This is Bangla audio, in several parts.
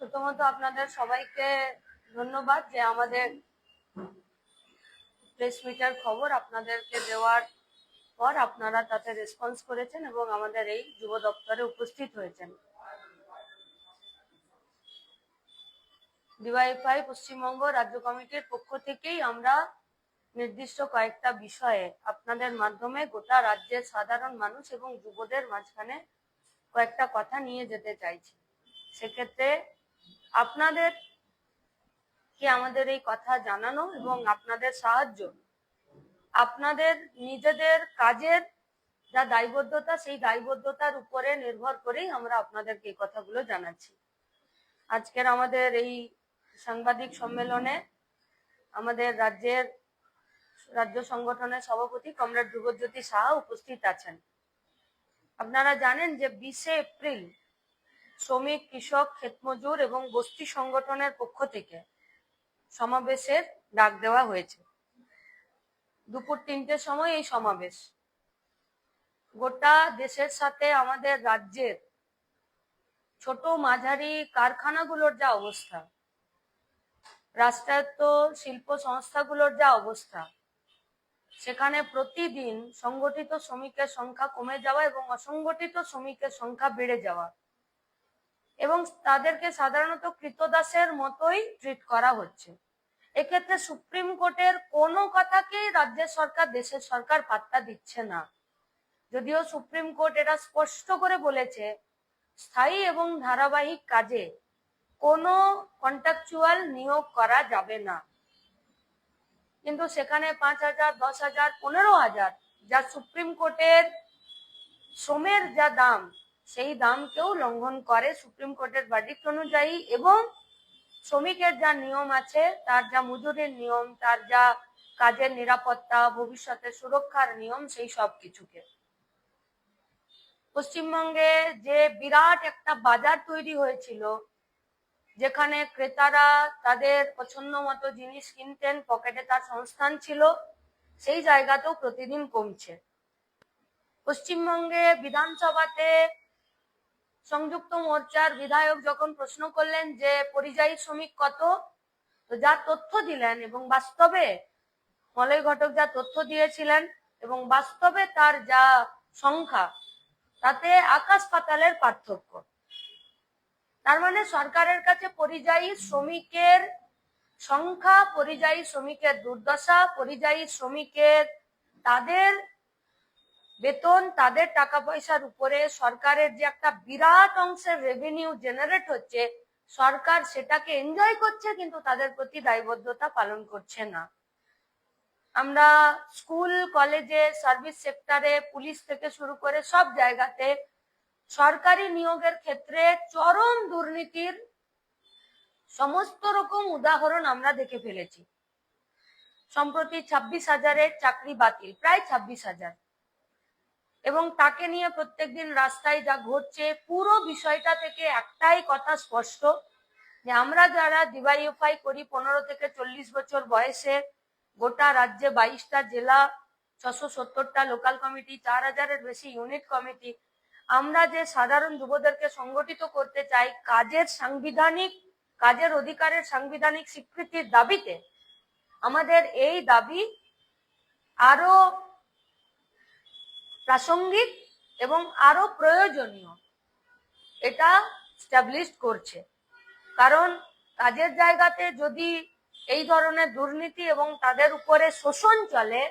প্রথমত আপনাদের সবাইকে ধন্যবাদ যে আমাদের প্রেস মিটার খবর আপনাদেরকে দেওয়ার পর আপনারা তাতে রেসপন্স করেছেন এবং আমাদের এই যুব দপ্তরে উপস্থিত হয়েছেন। ডিওয়াইফাই পশ্চিমবঙ্গ রাজ্য কমিটির পক্ষ থেকেই আমরা নির্দিষ্ট কয়েকটা বিষয়ে আপনাদের মাধ্যমে গোটা রাজ্যের সাধারণ মানুষ এবং যুবদের মাঝখানে কয়েকটা কথা নিয়ে যেতে চাইছি। সেক্ষেত্রে আপনাদের কি আমাদের এই কথা জানানো এবং আপনাদের সাহায্য? আপনাদের নিজেদের কাজের যা দায়বদ্ধতা, সেই দায়বদ্ধতার উপরে নির্ভর করেই আমরা আপনাদেরকে এই কথাগুলো জানাচ্ছি। আজকের আমাদের এই সাংবাদিক সম্মেলনে আমাদের রাজ্যের রাজ্য সংগঠনের সভাপতি কমরেড ধ্রুবজ্যোতি সাহা উপস্থিত আছেন। আপনারা জানেন যে বিশে এপ্রিল শ্রমিক, কৃষক, ক্ষেতমজুর এবং বস্তি সংগঠনের পক্ষ থেকে সমাবেশের ডাক দেওয়া হয়েছে। দুপুর তিনটের সময় এই সমাবেশ। গোটা দেশের সাথে আমাদের রাজ্যের ছোট মাঝারি কারখানাগুলোর যা অবস্থা, রাষ্ট্রায়ত্ত শিল্প সংস্থাগুলোর যা অবস্থা, সেখানে প্রতিদিন সংগঠিত শ্রমিকের সংখ্যা কমে যাওয়া এবং অসংগঠিত শ্রমিকের সংখ্যা বেড়ে যাওয়া। এবং তাদেরকে সাধারণত কৃতদাসের মতোই ট্রিট করা হচ্ছে। এক্ষেত্রে সুপ্রিম কোর্টের কোনো কথাকেই রাজ্যের সরকার, দেশের সরকার পাত্তা দিচ্ছে না। যদিও সুপ্রিম কোর্ট এটা স্পষ্ট করে বলেছে, স্থায়ী এবং ধারাবাহিক কাজে কোনো কন্ট্রাকচুয়াল নিয়োগ করা যাবে না। কিন্তু সেখানে পাঁচ হাজার, দশ হাজার, পনেরো হাজার, যা সুপ্রিম কোর্টের শ্রমের যা দাম সেই দামকেও লঙ্ঘন করে সুপ্রিম কোর্টের বার্ডিক্ট অনুযায়ী এবং শ্রমিকের যা নিয়ম আছে, তার যা মজুরির নিয়ম, তার যা কাজের নিরাপত্তা, ভবিষ্যতের সুরক্ষার নিয়ম, সেই সব কিছুকে। পশ্চিমবঙ্গে যে বিরাট একটা বাজার তৈরি হয়েছিল, যেখানে ক্রেতারা তাদের পছন্দ মতো জিনিস কিনতেন, পকেটে তার সংস্থান ছিল, সেই জায়গাতেও প্রতিদিন কমছে। পশ্চিমবঙ্গে বিধানসভাতে সংযুক্ত মোর্চার বিধায়ক যখন প্রশ্ন করলেন যে পরিযায়ী শ্রমিক কত, তো যা তথ্য দিলেন এবং বাস্তবে মলয় ঘটক যা তথ্য দিয়েছিলেন এবং বাস্তবে তার যা সংখ্যা, তাতে আকাশ পাতালের পার্থক্য। তার মানে সরকারের কাছে পরিযায়ী শ্রমিকের সংখ্যা, পরিযায়ী শ্রমিকের দুর্দশা, পরিযায়ী শ্রমিকের তাদের বেতন, তাদের টাকা পয়সার উপরে সরকারের যে একটা বিরাট অংশের রেভিনিউ জেনারেট হচ্ছে, সরকার সেটাকে এনজয় করছে কিন্তু তাদের প্রতি দায়বদ্ধতা পালন করছে না। আমরা স্কুল কলেজে সার্ভিস সেক্টরে পুলিশ থেকে শুরু করে সব জায়গাতে সরকারি নিয়োগের ক্ষেত্রে চরম দুর্নীতির সমস্ত রকম উদাহরণ আমরা দেখে ফেলেছি। সম্প্রতি ছাব্বিশ হাজারের চাকরি বাতিল, প্রায় ছাব্বিশ হাজার। এবং তাকে নিয়ে প্রত্যেকদিন রাস্তায় যা ঘটছে, পুরো বিষয়টা থেকে একটাই কথা স্পষ্ট, যে আমরা যারা ডিওয়াইএফআই করি, পনেরো থেকে চল্লিশ বছর বয়সে, গোটা রাজ্যে বাইশটা জেলা, ছশো সত্তরটা লোকাল কমিটি চার হাজারের বেশি ইউনিট কমিটি আমরা যে সাধারণ যুবদেরকে সংগঠিত করতে চাই, কাজের সাংবিধানিক, কাজের অধিকারের সাংবিধানিক স্বীকৃতির দাবিতে, আমাদের এই দাবি আরও প্রাসঙ্গিক এবং আরও প্রয়োজনীয়। এটা স্টাবলিশ করছে। কারণ কাজের জায়গাতে যদি এই ধরনের দুর্নীতি এবং তাদের উপরে শোষণ চলে,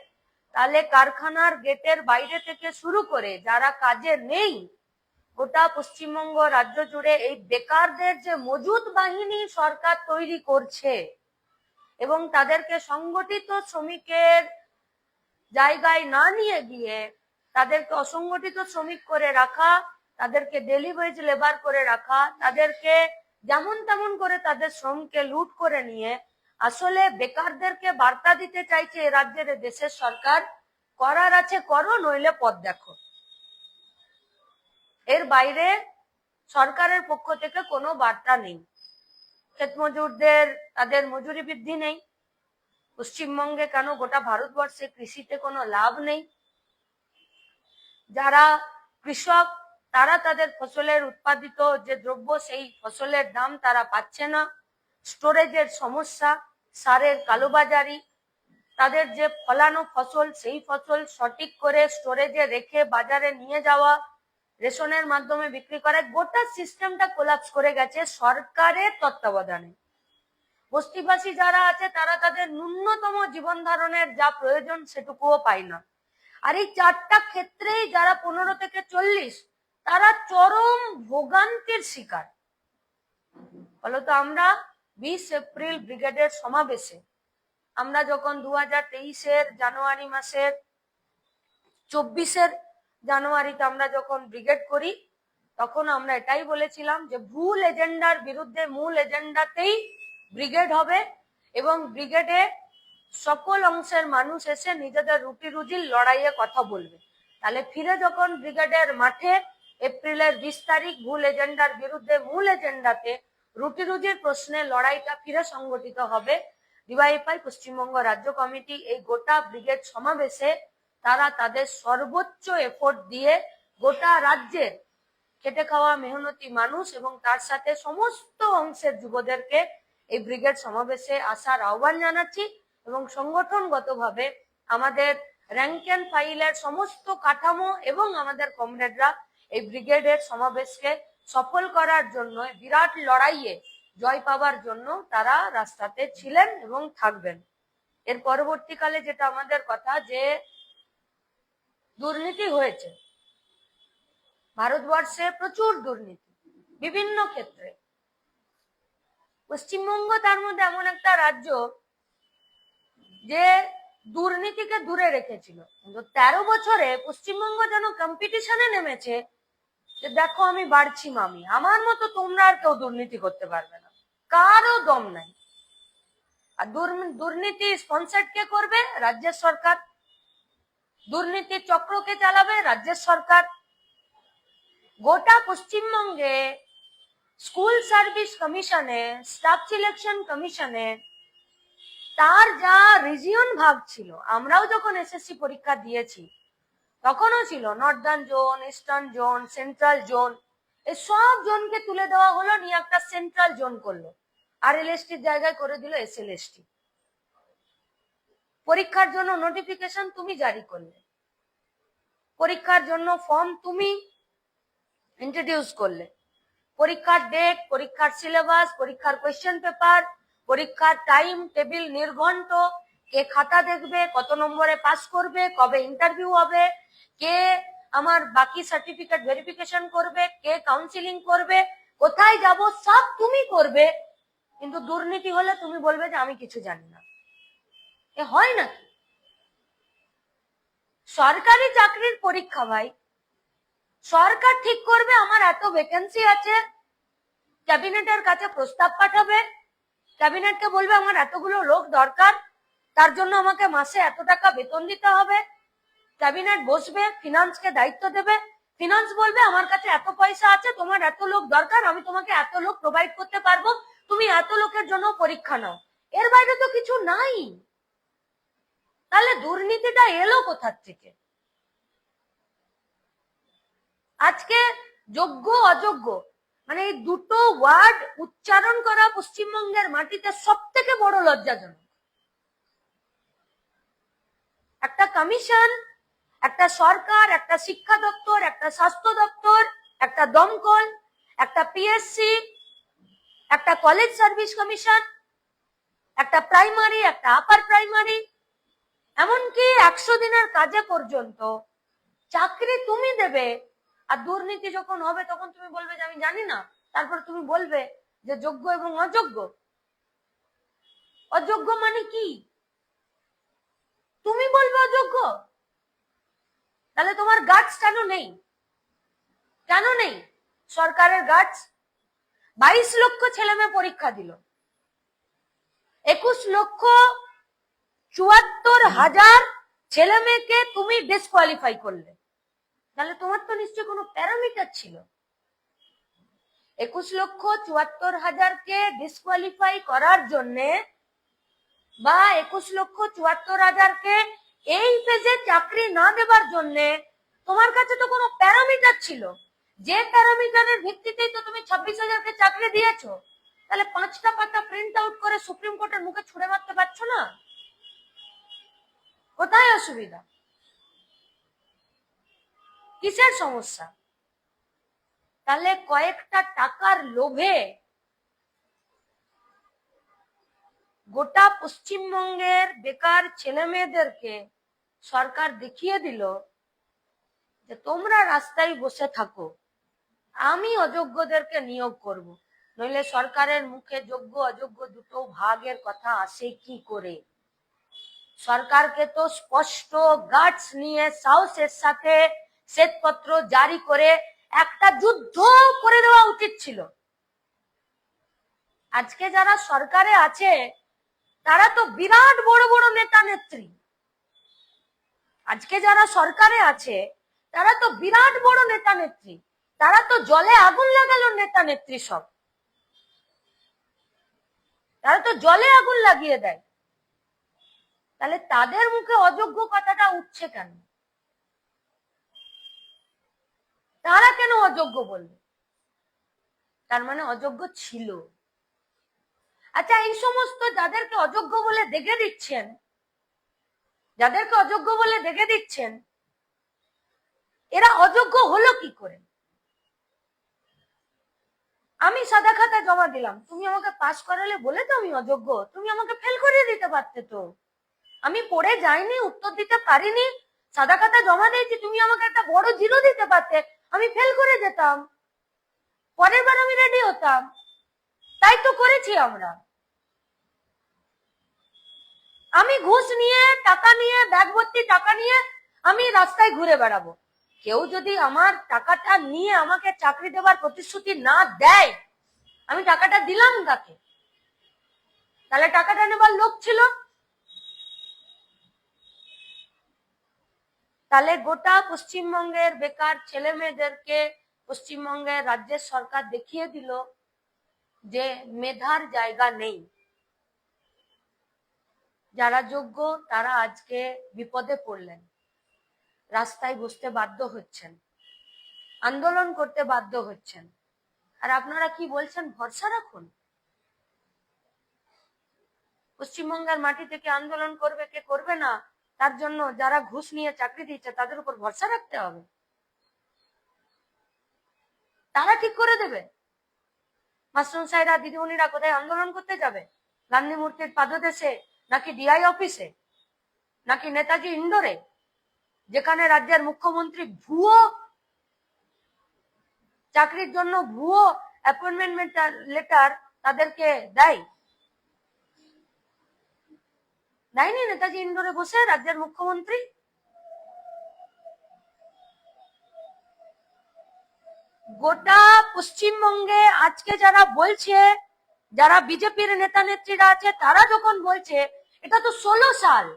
তাহলে কারখানার গেটের বাইরে থেকে শুরু করে যারা কাজে নেই, গোটা পশ্চিমবঙ্গ রাজ্য জুড়ে এই বেকারদের যে মজুদ বাহিনী সরকার তৈরি করছে এবং তাদেরকে সংগঠিত শ্রমিকের জায়গায় না নিয়ে গিয়ে তাদেরকে অসংগঠিত শ্রমিক করে রাখা, তাদেরকে ডেলি ওয়েজ লেবার করে রাখা, তাদেরকে যেমন তেমন করে তাদের শ্রমকে লুট করে নিয়ে আসলে বেকারদেরকে বার্তা দিতে চাইছে এ রাজ্যের দেশের সরকার। করার আছে, করো, নইলে পথ দেখো। এর বাইরে সরকারের পক্ষ থেকে কোনো বার্তা নেই। ক্ষেত মজুরদের, তাদের মজুরি বৃদ্ধি নেই। পশ্চিমবঙ্গে কেন গোটা ভারতবর্ষে কৃষিতে কোনো লাভ নেই? যারা কৃষক, তারা তাদের ফসলের উৎপাদিত যে দ্রব্য, সেই ফসলের দাম তারা পাচ্ছে না। স্টোরেজের সমস্যা, সারের কালোবাজারি, তাদের যে ফলানো ফসল, সেই ফসল সঠিক করে স্টোরেজে রেখে বাজারে নিয়ে যাওয়া, রেশনের মাধ্যমে বিক্রি করা, গোটা সিস্টেমটা কোলাপস করে গেছে সরকারের তত্ত্বাবধানে। বস্তিবাসী যারা আছে, তারা তাদের ন্যূনতম জীবন ধারণের যা প্রয়োজন, সেটুকুও পায় না। আর এই চারটা ক্ষেত্রেই যারা পনেরো থেকে চল্লিশ, তারা চরম ভোগান্তির শিকার। ফলত আমরা বিশ এপ্রিল ব্রিগেডের সমাবেশে, আমরা যখন দু হাজার তেইশের জানুয়ারি মাসের চব্বিশের জানুয়ারিতে আমরা যখন ব্রিগেড করি, তখন আমরা এটাই বলেছিলাম যে ভুল এজেন্ডার বিরুদ্ধে মূল এজেন্ডাতেই ব্রিগেড হবে এবং ব্রিগেডে সকল অংশের মানুষ এসে নিজেদের রুটি রুজির লড়াইয়ে কথা বলবে। তাহলে ফিরে যখন ব্রিগেডের মাঠে এপ্রিলের বিশ তারিখ ভুল এজেন্ডার বিরুদ্ধে মূল এজেন্ডাতে রুটি রুজির প্রশ্নে লড়াইটা ফিরে সংগঠিত হবে, ডিওয়াইফাই পশ্চিমবঙ্গ রাজ্য কমিটি এই গোটা ব্রিগেড সমাবেশে তারা তাদের সর্বোচ্চ এফোর্ট দিয়ে গোটা রাজ্যের খেটে খাওয়া মেহনতি মানুষ এবং তার সাথে সমস্ত অংশের যুবদেরকে এই ব্রিগেড সমাবেশে আসার আহ্বান জানাচ্ছি। এবং সংগঠনগতভাবে আমাদের র্যাঙ্ক অ্যান্ড ফাইলের সমস্ত কাঠামো এবং আমাদের কমরেডরা এই ব্রিগেডের সমাবেশকে সফল করার জন্য, বিরাট লড়াইয়ে জয় পাওয়ার জন্য তারা রাস্তাতে ছিলেন এবং থাকবেন। এর পরবর্তীকালে যেটা আমাদের কথা যে দুর্নীতি হয়েছে। ভারতবর্ষে প্রচুর দুর্নীতি, বিভিন্ন ক্ষেত্রে। পশ্চিমবঙ্গ তার মধ্যে এমন একটা রাজ্য যে দুর্নীতিকে দূরে রেখেছিল। কিন্তু তেরো বছরে পশ্চিমবঙ্গ যেন কম্পিটিশনে নেমেছে, যে দেখো আমি বাড়ছি মামি, আমার মতো তোমরা আর কেউ দুর্নীতি করতে পারবে না। কারও দম নাই। আর দুর্নীতি স্পন্সার্ড কে করবে? রাজ্যের সরকার। দুর্নীতির চক্রকে চালাবে? রাজ্যের সরকার। গোটা পশ্চিমবঙ্গে স্কুল সার্ভিস কমিশনে স্টাফ সিলেকশন কমিশনে তার যা রিজিয়ন ভাগ ছিল, আমরাও যখন এসএসসি পরীক্ষা দিয়েছি, তখনও ছিল northern zone eastern zone central zone এই সব জোনকে তুলে দেওয়া হলো, নিয়ে একটা সেন্ট্রাল জোন করল। আর এলএসটির জায়গায় করে দিল এসএলএসটি পরীক্ষার জন্য নোটিফিকেশন তুমি জারি করলে। পরীক্ষার জন্য ফর্ম তুমি ইন্ট্রোডিউস করলে। পরীক্ষার ডেট পরীক্ষার সিলেবাস পরীক্ষার কোয়েশ্চেন পেপার পরীক্ষার টাইম টেবিল নির্ঘণ্ট, কে খাতা দেখবে, কত নম্বরে পাস করবে, কবে ইন্টারভিউ হবে, কে আমার বাকি সার্টিফিকেট ভেরিফিকেশন করবে, কে কাউন্সিলিং করবে, কোথায় যাব, সব তুমি করবে, কিন্তু দুর্নীতি হলে তুমি বলবে যে আমি কিছু জানি না। এ হয় নাকি? সরকারি চাকরির পরীক্ষা ভাই, সরকার ঠিক করবে, আমার এত ভ্যাকেন্সি আছে ক্যাবিনেটের কাছে প্রস্তাব পাঠাবে ক্যাবিনেটকে বলবে, আমার এতগুলো লোক দরকার, তার জন্য আমাকে মাসে এত টাকা বেতন দিতে হবে। ক্যাবিনেট বসবে, ফিনান্সকে দায়িত্ব দেবে। ফিনান্স বলবে, আমার কাছে এত পয়সা আছে, তোমার এত লোক দরকার, আমি তোমাকে এত লোক প্রোভাইড করতে পারব, তুমি এত লোকের জন্য পরীক্ষা নাও। এর বাইরে তো কিছু নাই। তাহলে দুর্নীতিটা এলো কোথার থেকে? আজকে যোগ্য, অযোগ্য মানে এই দুটো ওয়ার্ড উচ্চারণ করা পশ্চিমবঙ্গের মাটিতে সব থেকে বড় লজ্জাজনক। একটা কমিশন, একটা সরকার, একটা শিক্ষা দপ্তর, একটা স্বাস্থ্য দপ্তর, একটা দমকল, একটা পিএসসি, একটা কলেজ সার্ভিস কমিশন, একটা প্রাইমারি, একটা আপার প্রাইমারি, এমনকি একশো দিনের কাজে পর্যন্ত চাকরি তুমি দেবে আর দুর্নীতি যখন হবে, তখন তুমি বলবে যে আমি জানি না। তারপর তুমি বলবে যে যোগ্য এবং অযোগ্য। অযোগ্য মানে কি? তুমি বলবে অযোগ্য। তাহলে তোমার গার্ডস কেন নেই? কেন নেই? সরকারের গাছ বাইশ লক্ষ ছেলে মেয়ে পরীক্ষা দিল। একুশ লক্ষ চুয়াত্তর হাজার ছেলে মেয়েকে তুমি ডিসকোয়ালিফাই করলে। তাহলে তোমার তো নিশ্চয় কোনো প্যারামিটার ছিল। একুশ লক্ষ চুয়াত্তর হাজারকে ডিসকোয়ালিফাই করার জন্য বা একুশ লক্ষ চুয়াত্তর হাজারকে এই ফেজে চাকরি না দেবার জন্য তোমার কাছে তো কোনো প্যারামিটার ছিল। যে প্যারামিটারের ভিত্তিতেই তো তুমি ছাব্বিশ হাজারকে চাকরি দিয়েছ। তাহলে পাঁচটা পাতা প্রিন্ট আউট করে সুপ্রিম কোর্টের মুখে ছুড়ে মারতে পারছ না? কোথায় অসুবিধা? কিসের সমস্যা? তাহলে কয়েকটা টাকার লোভে গোটা পশ্চিমবঙ্গের বেকার ছেলে মেয়েদেরকে সরকার দেখিয়ে দিল যে তোমরা রাস্তায় বসে থাকো, আমি অযোগ্যদেরকে নিয়োগ করব। নইলে সরকারের মুখে যোগ্য অযোগ্য দুটো ভাগের কথা আসে কি করে? সরকারকে তো স্পষ্ট গার্ডস নিয়ে সাহসের সাথে শ্বেতপত্র জারি করে একটা যুদ্ধ করে দেওয়া উচিত ছিল। আজকে যারা সরকারে আছে, তারা তো বিরাট বড় বড় নেতা নেত্রী। আজকে যারা সরকারে আছে, তারা তো বিরাট বড় নেতা নেত্রী। তারা তো জলে আগুন লাগালো নেতা নেত্রী সব। তারা তো জলে আগুন লাগিয়ে দেয়। তাহলে তাদের মুখে অযোগ্য কথাটা উঠছে কেন? তারা কেন অযোগ্য বলবে? তার মানে অযোগ্য ছিল। আচ্ছা এই সমস্ত যাদেরকে অযোগ্য বলে দেখে দিচ্ছেন, যাদেরকে অযোগ্য বলে দেখে দিচ্ছেন, এরা অযোগ্য হলো কি করে? আমি সাদা খাতা জমা দিলাম। তুমি আমাকে পাশ করালে বলে তো আমি অযোগ্য। তুমি আমাকে ফেল করিয়ে দিতে পারতে তো। আমি পড়ে যাইনি, উত্তর দিতে পারিনি, সাদা খাতা জমা দিয়েছি, তুমি আমাকে একটা বড় জিরো দিতে পারতে। আমি ফেল করে যেতাম। পরের বার আমি রেডি হতাম। তাই তো করেছি আমরা। আমি ঘুষ নিয়ে, টাকা নিয়ে ব্যাগ ভর্তি টাকা নিয়ে আমি রাস্তায় ঘুরে বেড়াবো। কেউ যদি আমার টাকাটা নিয়ে আমাকে চাকরি দেওয়ার প্রতিশ্রুতি না দেয়, আমি টাকাটা দিলাম তাকে তাহলে টাকাটা নেবার লোক ছিল? তাহলে গোটা পশ্চিমবঙ্গের বেকার ছেলে মেয়েদেরকে পশ্চিমবঙ্গের রাজ্যের সরকার দেখিয়ে দিল যে মেধার জায়গা নেই। যারা যোগ্য তারা আজকে বিপদে পড়লেন, রাস্তায় বসতে বাধ্য হচ্ছেন, আন্দোলন করতে বাধ্য হচ্ছেন। আর আপনারা কি বলছেন, ভরসা রাখুন? পশ্চিমবঙ্গের মাটি থেকে আন্দোলন করবে কে করবে না? তার জন্য যারা ঘুষ নিয়ে চাকরি দিচ্ছে, তাদের উপর ভরসা রাখতে হবে। তারা ঠিক করে দেবে। মাস্টারমশাইরা দিদিমণিরা কোথায় আন্দোলন করতে যাবে? গান্ধী মূর্তির পাদদেশে নাকি ডিআই অফিসে? নাকি নেতাজি ইন্ডোরে যেখানে রাজ্যের মুখ্যমন্ত্রী ভুয়ো, চাকরির জন্য ভুয়ো অ্যাপয়েন্টমেন্ট লেটার তাদেরকে দেয়। দেয়নি নেতাজি ইন্ডোরে বসে রাজ্যের মুখ্যমন্ত্রী। গোটা পশ্চিমবঙ্গে আজকে যারা বলছে, যারা বিজেপির নেতা নেত্রীরা আছে, তারা যখন বলছে, এটা তো ষোলো সাল।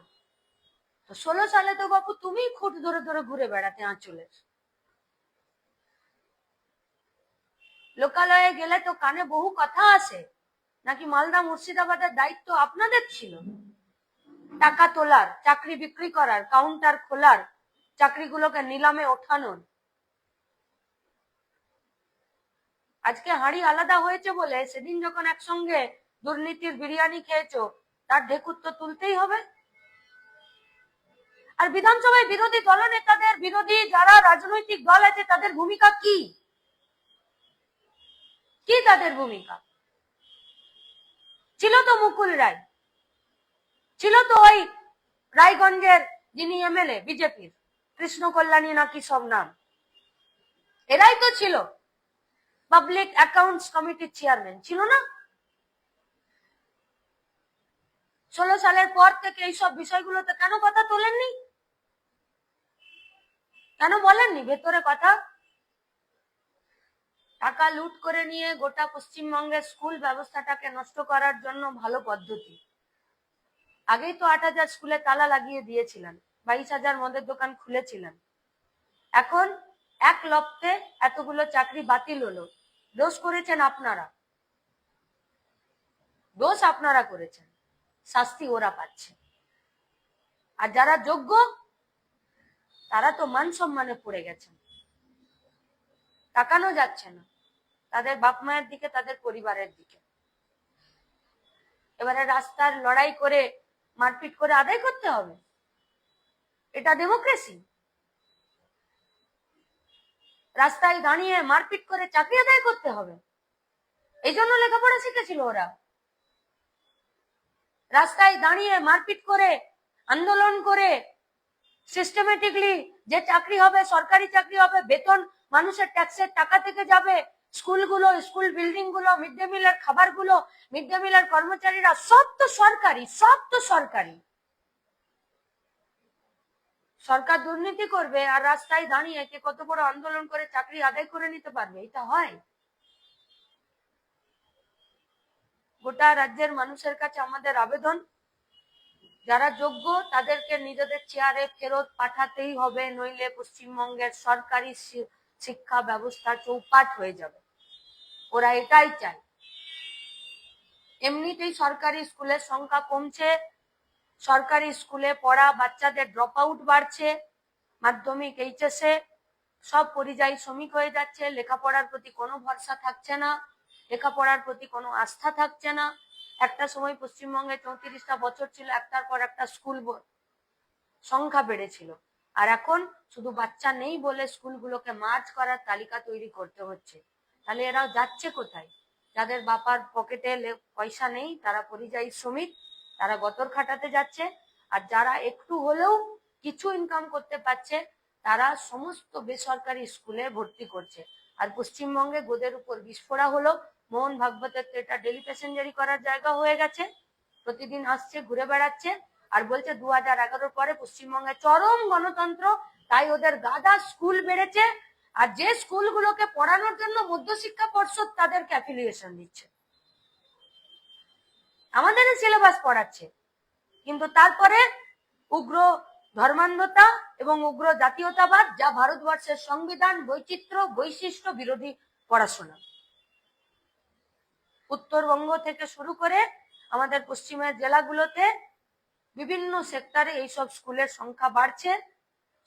তো ষোলো সালে তো বাবু তুমি খুঁট ধরে ধরে ঘুরে বেড়াতে আঁচলের লোকালয়ে গেলে তো কানে বহু কথা আসে। নাকি মালদা মুর্শিদাবাদের দায়িত্ব আপনাদের ছিল? টাকা তোলার, চাকরি বিক্রি করার কাউন্টার খোলার চাকরিগুলোকে নিলামে ওঠানোর। আজকে হাঁড়ি আলাদা হয়েছে বলে সেদিন যখন একসঙ্গে দুর্নীতির বিরিয়ানি খেয়েছো, তার ঢেকুর তো তুলতেই হবে। আর বিধানসভায় বিরোধী দলনেতাদের বিরোধী যারা রাজনৈতিক দল আছে, তাদের ভূমিকা কি? কি তাদের ভূমিকা? ছিল তো মুকুল রায়। ছিল তো ওই রায়গঞ্জের যিনি এমএলএ, বিজেপির। কৃষ্ণ কল্যাণী নাকি সব নাম। এরাই তো ছিল। পাবলিক অ্যাকাউন্টস কমিটির চেয়ারম্যান। ছিল না? ষোলো সালের পর থেকে এইসব বিষয়গুলোতে কেন কথা তোলেননি? কেন বলেননি? ভেতরে কথা। টাকা লুট করে নিয়ে গোটা পশ্চিমবঙ্গের স্কুল ব্যবস্থাটাকে নষ্ট করার জন্য ভালো পদ্ধতি। আগেই তো আট হাজার স্কুলে তালা লাগিয়ে দিয়েছিলেন, বাইশ হাজার মদের দোকান খুলেছিলেন। এখন এক লপ্তে এতগুলো চাকরি বাতিল হলো। দোষ করেছেন আপনারা। দোষ আপনারা করেছেন। শাস্তি ওরা পাচ্ছে। আর যারা যোগ্য, তারা তো মান সম্মানে পড়ে গেছেন। তাকানো যাচ্ছে না। তাদের বাপ মায়ের দিকে, তাদের পরিবারের দিকে। এবারে রাস্তার লড়াই করে মারপিট করে আদায় করতে হবে। এটা ডেমোক্রেসি রাস্তায় দাঁড়িয়ে মারপিট করে চাকরি আদায় করতে হবে। এই জন্য লেখাপড়া শিখেছিল ওরা। রাস্তায় দাঁড়িয়ে মারপিট করে, আন্দোলন করে সিস্টেমেটিকলি যে চাকরি হবে, সরকারি চাকরি হবে, বেতন মানুষের ট্যাক্সের টাকা থেকে যাবে স্কুলগুলো, স্কুল বিল্ডিংগুলো মিড ডে মিলের খাবারগুলো, মিড ডে মিলের কর্মচারীরা সব তো সরকারি, সব তো সরকারি। সরকার দুর্নীতি করবে আর রাস্তায় দাঁড়িয়ে কে কত বড় আন্দোলন করে চাকরি আদায় করে নিতে পারবে, এটা হয়। গোটা রাজ্যের মানুষের কাছে আমাদের আবেদন, যারা যোগ্য তাদেরকে নিজেদের চেয়ারে ফেরত পাঠাতেই হবে, নইলে পশ্চিমবঙ্গের সরকারি শিক্ষা ব্যবস্থা চৌপাট হয়ে যাবে। ওরা এটাই চায়। এমনিতেই সরকারি স্কুলের সংখ্যা কমছে, সরকারি স্কুলে পড়া বাচ্চাদের ড্রপ আউট বাড়ছে, মাধ্যমিক এইচএসে সব পরিযায়ী শ্রমিক হয়ে যাচ্ছে, লেখাপড়ার প্রতি কোনো ভরসা থাকছে না, লেখাপড়ার প্রতি কোনো আস্থা থাকছে না। একটা সময় পশ্চিমবঙ্গে চৌত্রিশটা বছর ছিল, একটার পর একটা স্কুল সংখ্যা বেড়েছিল। আর এখন শুধু বাচ্চা নেই বলে স্কুলগুলোকে মার্চ করার তালিকা তৈরি করতে হচ্ছে। তাহলে এরা যাচ্ছে কোথায়? যাদের বাপার পকেটে পয়সা নেই, তারা পরিযায়ী শ্রমিক, তারা গতর খাটাতে যাচ্ছে। আর যারা একটু হলেও কিছু ইনকাম করতে পারছে, তারা সমস্ত বেসরকারি স্কুলে ভর্তি করছে। আর পশ্চিমবঙ্গে গোদের উপর বিস্ফোরা হলো, মোহন ভাগবতের তো এটা ডেলি প্যাসেঞ্জারি করার জায়গা হয়ে গেছে। প্রতিদিন আসছে, ঘুরে বেড়াচ্ছে। আর বলছে দু হাজার পরে পশ্চিমবঙ্গে চরম গণতন্ত্র, তাই ওদের গাদা স্কুল বেড়েছে। আর যে স্কুলগুলোকে পড়ানোর জন্য মধ্যশিক্ষা পর্ষদ তাদেরকে অ্যাফিলিয়েশন দিচ্ছে। আমাদের সিলেবাস পড়াচ্ছে। কিন্তু তারপরে উগ্র ধর্মান্ধতা এবং উগ্র জাতীয়তাবাদ, যা ভারতবর্ষের সংবিধান, বৈচিত্র্য, বৈশিষ্ট্য বিরোধী পড়াশোনা। উত্তরবঙ্গ থেকে শুরু করে আমাদের পশ্চিমের জেলাগুলোতে বিভিন্ন সেক্টরে এইসব স্কুলের সংখ্যা বাড়ছে।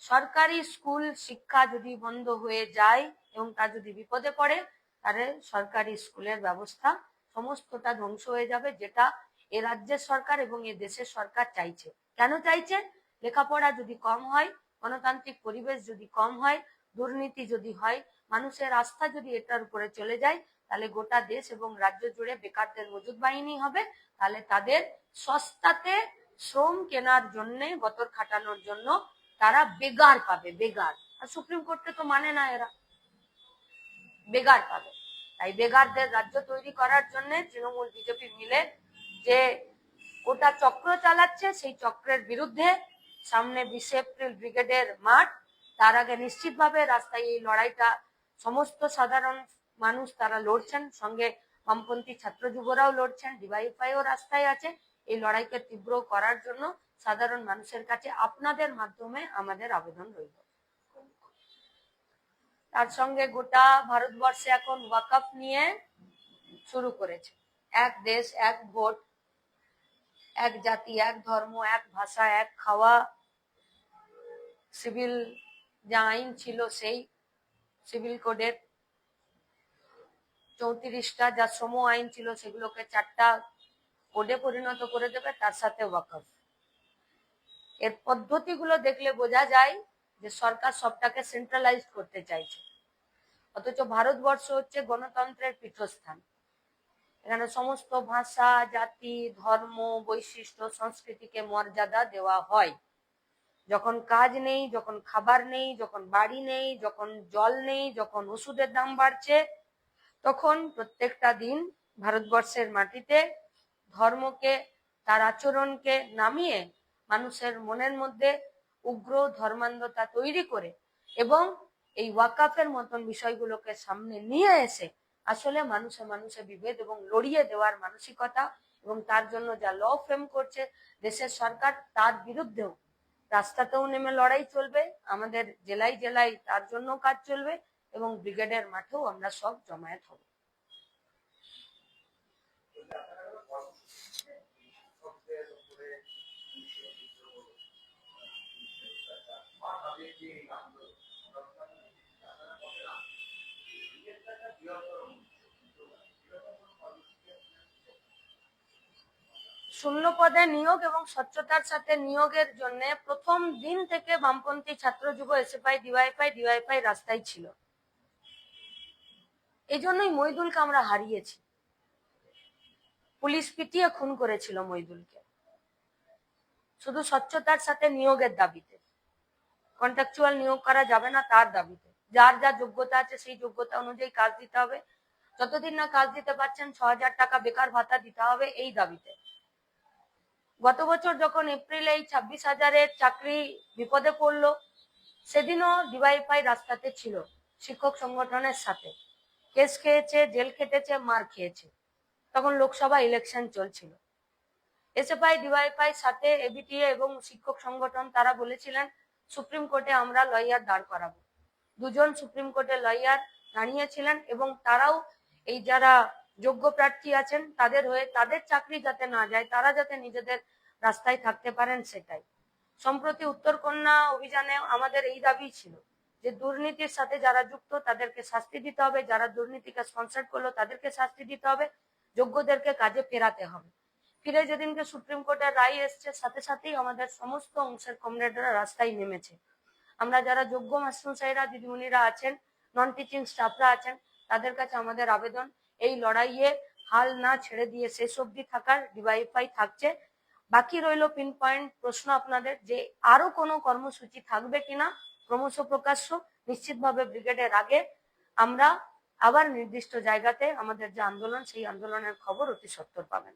সরকারি স্কুল শিক্ষা যদি বন্ধ হয়ে যায় এবং তা যদি বিপদে পড়ে, তাহলে সরকারি স্কুলের ব্যবস্থা সমস্তটা ধ্বংস হয়ে যাবে, যেটা এ রাজ্যের সরকার এবং এ দেশের সরকার চাইছে। কেন চাইছে? লেখাপড়া যদি কম হয়, গণতান্ত্রিক পরিবেশ যদি কম হয়, দুর্নীতি যদি হয়, মানুষের আস্থা যদি এটার উপরে চলে যায়, তাহলে গোটা দেশ এবং রাজ্য জুড়ে বেকারদের মজুদ বাহিনী হবে। তাহলে তাদের সস্তাতে শ্রম কেনার জন্য বতর খাটানোর জন্য তারা বেগার পাবে, বেগার। আর সুপ্রিম কোর্টে তো মানে না এরা। বেগার পাবে। তাই বেগারদের রাজ্য তৈরি করার জন্য তৃণমূল, বিজেপি মিলে যে গোটা চক্র চালাচ্ছে, সেই চক্রের বিরুদ্ধে সামনে বিশে এপ্রিল ব্রিগেডের মাঠ। তার আগে নিশ্চিতভাবে রাস্তায় এই লড়াইটা সমস্ত সাধারণ মানুষ তারা লড়ছেন। সঙ্গে বামপন্থী ছাত্র যুবরাও লড়ছেন, ডিওয়াইফাইও রাস্তায় আছে। এই লড়াইকে তীব্র করার জন্য সাধারণ মানুষের কাছে আপনাদের মাধ্যমে আমাদের আবেদন রইল। তার সঙ্গে গোটা ভারতবর্ষে এখন ওয়াকআপ নিয়ে শুরু করেছে। এক দেশ, এক ভোট, এক জাতি, এক ধর্ম, এক ভাষা, এক খাওয়া, সিভিল যে আইন ছিল সেই সিভিল কোডের চৌত্রিশটা যা শ্রম আইন ছিল সেগুলোকে চারটা কোডে পরিণত করে দেবে, তার সাথে ওয়াকফ। এর পদ্ধতিগুলো দেখলে বোঝা যায় যে সরকার সবটাকে সেন্ট্রালাইজ করতে চাইছে। অথচ ভারতবর্ষ হচ্ছে গণতন্ত্রের পীঠস্থান। এখানে সমস্ত ভাষা, জাতি, ধর্ম, বৈশিষ্ট্য, সংস্কৃতিকে মর্যাদা দেওয়া হয়। যখন কাজ নেই, যখন খাবার নেই, যখন বাড়ি নেই, যখন জল নেই, যখন ওষুধের দাম বাড়ছে, তখন প্রত্যেকটা দিন ভারতবর্ষের মাটিতে ধর্মকে, তার আচরণকে নামিয়ে মানুষের মনের মধ্যে উগ্র ধর্মান্ধতা তৈরি করে এবং এই ওয়াকাফের মতন বিষয়গুলোকে সামনে নিয়ে এসে আসলে মানুষে মানুষে বিভেদ এবং লড়িয়ে দেওয়ার মানসিকতা এবং তার জন্য যা ল ফ্রেম করছে দেশের সরকার তার বিরুদ্ধেও। রাস্তাতেও নেমে লড়াই চলবে, আমাদের জেলায় জেলায় তার জন্য কাজ চলবে এবং ব্রিগেডের মাঠেও আমরা সব জমায়েত হব। শূন্য পদে নিয়োগ এবং স্বচ্ছতার সাথে নিয়োগের জন্য প্রথম দিন থেকে বামপন্থী ছাত্র যুব এসএফআই ডিওয়াইফাই ডিওয়াইফাই রাস্তায় ছিল। এই জন্যই মইদুলকে আমরা হারিয়েছি। পুলিশ পিটিয়ে খুন করেছিল মইদুলকে। শুধু স্বচ্ছতার সাথে নিয়োগের দাবিতে। কন্ট্রাকচুয়াল নিয়োগ করা যাবে না তার দাবিতে। যার যা যোগ্যতা আছে সেই যোগ্যতা অনুযায়ী কাজ দিতে হবে। যতদিন না কাজ দিতে পারছেন ছ হাজার টাকা বেকার ভাতা দিতে হবে এই দাবিতে। গত বছর যখন এপ্রিলে এই ছাব্বিশ হাজারের চাকরি বিপদে পড়ল, সেদিনও ডিওয়াইফাই রাস্তাতে ছিল শিক্ষক সংগঠনের সাথে। কেস খেয়েছে, জেল খেটেছে, মার খেয়েছে। তখন লোকসভা ইলেকশন চলছিল। এসএফআই, ডিওয়াইফাই সাথে এবিটিএ এবং শিক্ষক সংগঠন, তারা বলেছিলেন, সুপ্রিম কোর্টে আমরা লয়ার দাঁড় করাবো। দুজন সুপ্রিম কোর্টে লয়ার দাঁড়িয়েছিলেন এবং তারাও এই যারা যোগ্য প্রার্থী আছেন, তাদের হয়ে তাদের চাকরি যাতে না যায়, তারা যাতে নিজেদের রাস্তায় থাকতে পারেন সেটাই। সম্প্রতি উত্তরকন্যা অভিযানে আমাদের এই দাবি ছিল যে দুর্নীতির সাথে যারা যুক্ত তাদেরকে শাস্তি দিতে হবে, যারা দুর্নীতিকে স্পন্সর করল তাদেরকে শাস্তি দিতে হবে, যোগ্যদেরকে কাজে ফেরাতে হবে। ফিরে যেদিনকে সুপ্রিম কোর্টের রায় এসছে, সাথে সাথেই আমাদের সমস্ত অংশের কমরেডরা রাস্তায় নেমেছে। আমরা যারা যোগ্য মাস্টারমশাইরা দিদিমণিরা আছেন নন টিচিং স্টাফরা আছেন, তাদের কাছে আমাদের আবেদন। এই লড়াইয়ে হাল না ছেড়ে দিয়ে শেষ অব্দি থাকার ডিওয়াইফাই থাকছে। বাকি রইল পিন পয়েন্ট প্রশ্ন আপনাদের যে আরও কোনো কর্মসূচি থাকবে কিনা? ক্রমশ প্রকাশ্য, নিশ্চিতভাবে ব্রিগেডের আগে আমরা আবার নির্দিষ্ট জায়গাতে আমাদের যে আন্দোলন, সেই আন্দোলনের খবর অতি সত্তর পাবেন।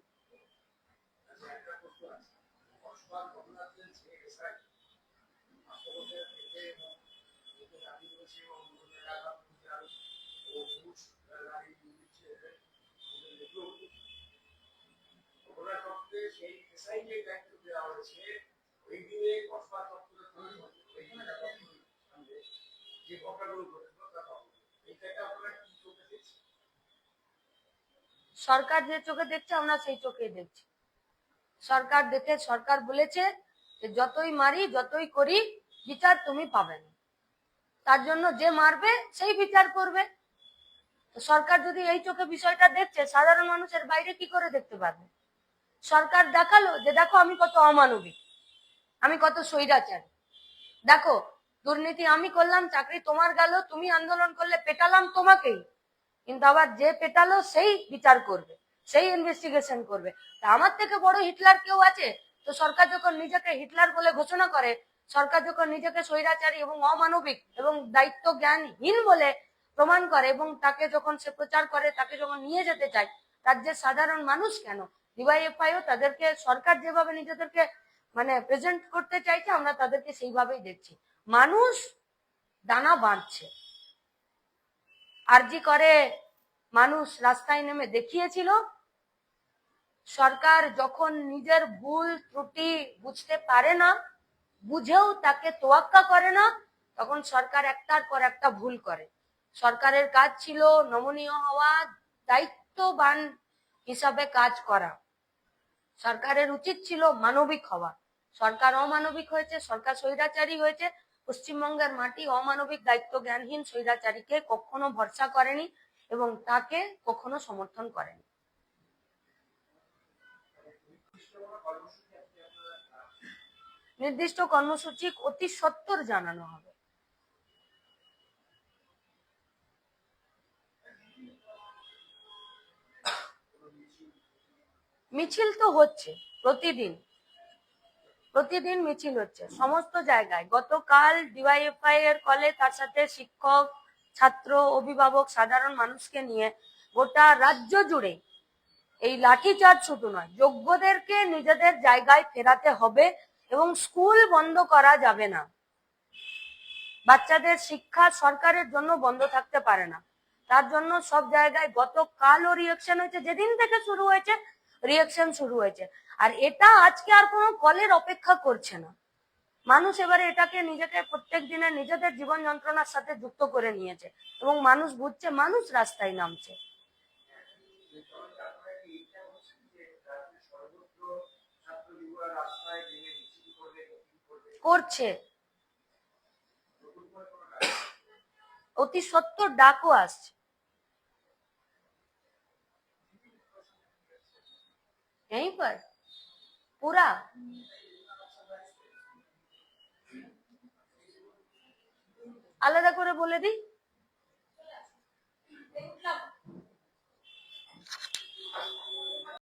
সেই এসআই দায়িত্ব দেওয়া হয়েছে ওই দিনে কসবা যে ঘটনাগুলো ঘটেছিল তা সরকার যে চোখে দেখছে, আমরা সেই চোখে দেখছি। সরকার দেখে, সরকার বলেছে যে যতই মারি, যতই করি, বিচার তুমি পাবে না। তার জন্য যে মারবে, সেই বিচার করবে। সরকার যদি এই চোখে বিষয়টা দেখছে, সাধারণ মানুষের বাইরে কি করে দেখতে পারবে? সরকার দেখাল যে দেখো আমি কত অমানবিক, আমি কত স্বৈরাচারী। দেখো, দুর্নীতি আমি করলাম, চাকরি তোমার গেল, তুমি আন্দোলন করলে পেটালাম তোমাকেই। কিন্তু আবার যে পেটালো সেই বিচার করবে, সেই ইনভেস্টিগেশন করবে। তা আমার থেকে বড় হিটলার কেউ আছে? তো সরকার যখন নিজেকে হিটলার বলে ঘোষণা করে, সরকার যখন নিজেকে স্বৈরাচারী এবং অমানবিক এবং দায়িত্ব জ্ঞানহীন বলে প্রমাণ করে এবং তাকে যখন সে প্রচার করে, তাকে যখন নিয়ে যেতে চায় রাজ্যের সাধারণ মানুষ কেন? ডিওয়াইএফআইও তাদেরকে, সরকার যেভাবে নিজেদেরকে মানে প্রেজেন্ট করতে চাইছে, আমরা তাদেরকে সেইভাবেই দেখছি। মানুষ দানা বাঁধছে। আরজি করে মানুষ রাস্তায় নেমে দেখিয়েছিল। সরকার যখন নিজের ভুল ত্রুটি বুঝতে পারে না, বুঝেও তাকে তোয়াক্কা করে না, তখন সরকার একটার পর একটা ভুল করে। সরকারের কাজ ছিল নমনীয় হওয়া, দায়িত্ববান হিসাবে কাজ করা। সরকারের উচিত ছিল মানবিক হওয়া। সরকার অমানবিক হয়েছে, সরকার স্বৈরাচারী হয়েছে। পশ্চিমবঙ্গের মাটি অমানবিক দায়িত্ব জ্ঞানহীন স্বৈরাচারীকে কখনো ভরসা করেনি এবং তাকে কখনো সমর্থন করেনি। নির্দিষ্ট কর্মসূচি অতি সত্তর জানানো হবে। মিছিল তো হচ্ছে, প্রতিদিন। প্রতিদিন মিছিল হচ্ছে, সমস্ত জায়গায়। গতকাল ডিওয়াইএফআই এর কলে তার সাথে শিক্ষক, ছাত্র, অভিভাবক, সাধারণ মানুষকে নিয়ে গোটা রাজ্য জুড়ে এই লাঠিচার্জ শুধু নয়, যোগ্যদেরকে নিজেদের জায়গায় ফেরাতে হবে এবং স্কুল বন্ধ করা যাবে না। বাচ্চাদের শিক্ষা সরকারের জন্য বন্ধ থাকতে পারে না। তার জন্য সব জায়গায় গতকালও রিয়েকশন হয়েছে, যেদিন থেকে শুরু হয়েছে রিয়েকশন শুরু হয়েছে। আর এটা আজকে আর কোনো কলের অপেক্ষা করছে না। মানুষ এবারে এটাকে নিজেকে প্রত্যেক দিনের নিজেদের জীবন যন্ত্রণার সাথে যুক্ত করে নিয়েছে এবং মানুষ বুঝছে, মানুষ রাস্তায় নামছে। আপনারা কি এটা বলছেন যে यहीं पर? पूरा? আলাদা করে বলে দিই